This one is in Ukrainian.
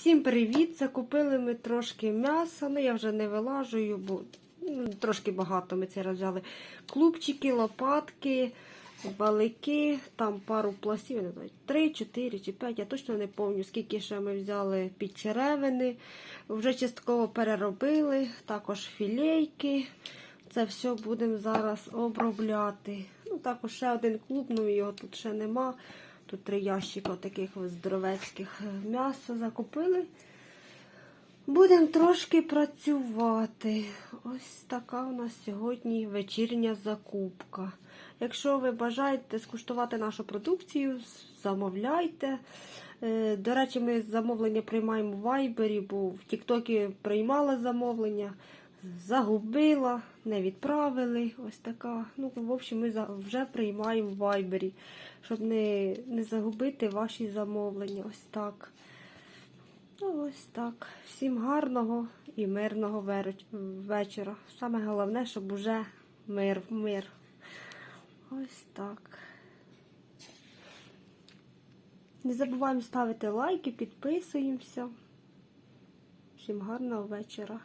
Всім привіт! Закупили ми трошки м'яса. Ну я вже не вилажую, бо ну, трошки багато ми це взяли. Клубчики, лопатки, балики, там пару пластів, не знаю, 3, 4 чи 5. Я точно не пам'ятаю, скільки ще ми взяли під черевини. Вже частково переробили, також філейки. Це все будемо зараз обробляти. Ну, також ще один клуб, ну його тут ще нема. Тут три ящика таких здоровецьких м'яса закупили. Будемо трошки працювати. Ось така у нас сьогодні вечірня закупка. Якщо ви бажаєте скуштувати нашу продукцію, замовляйте. Е, До речі, ми замовлення приймаємо в Вайбері, бо в Тіктокі приймала замовлення, загубила, не відправили. Ось така. Ну, в общем, ми вже приймаємо в Вайбері, щоб не, не загубити ваші замовлення. Ось так. Ну, ось так. Всім гарного і мирного вечора. Саме головне, щоб уже мир, мир. Ось так. Не забуваємо ставити лайки, підписуємося. Всім гарного вечора.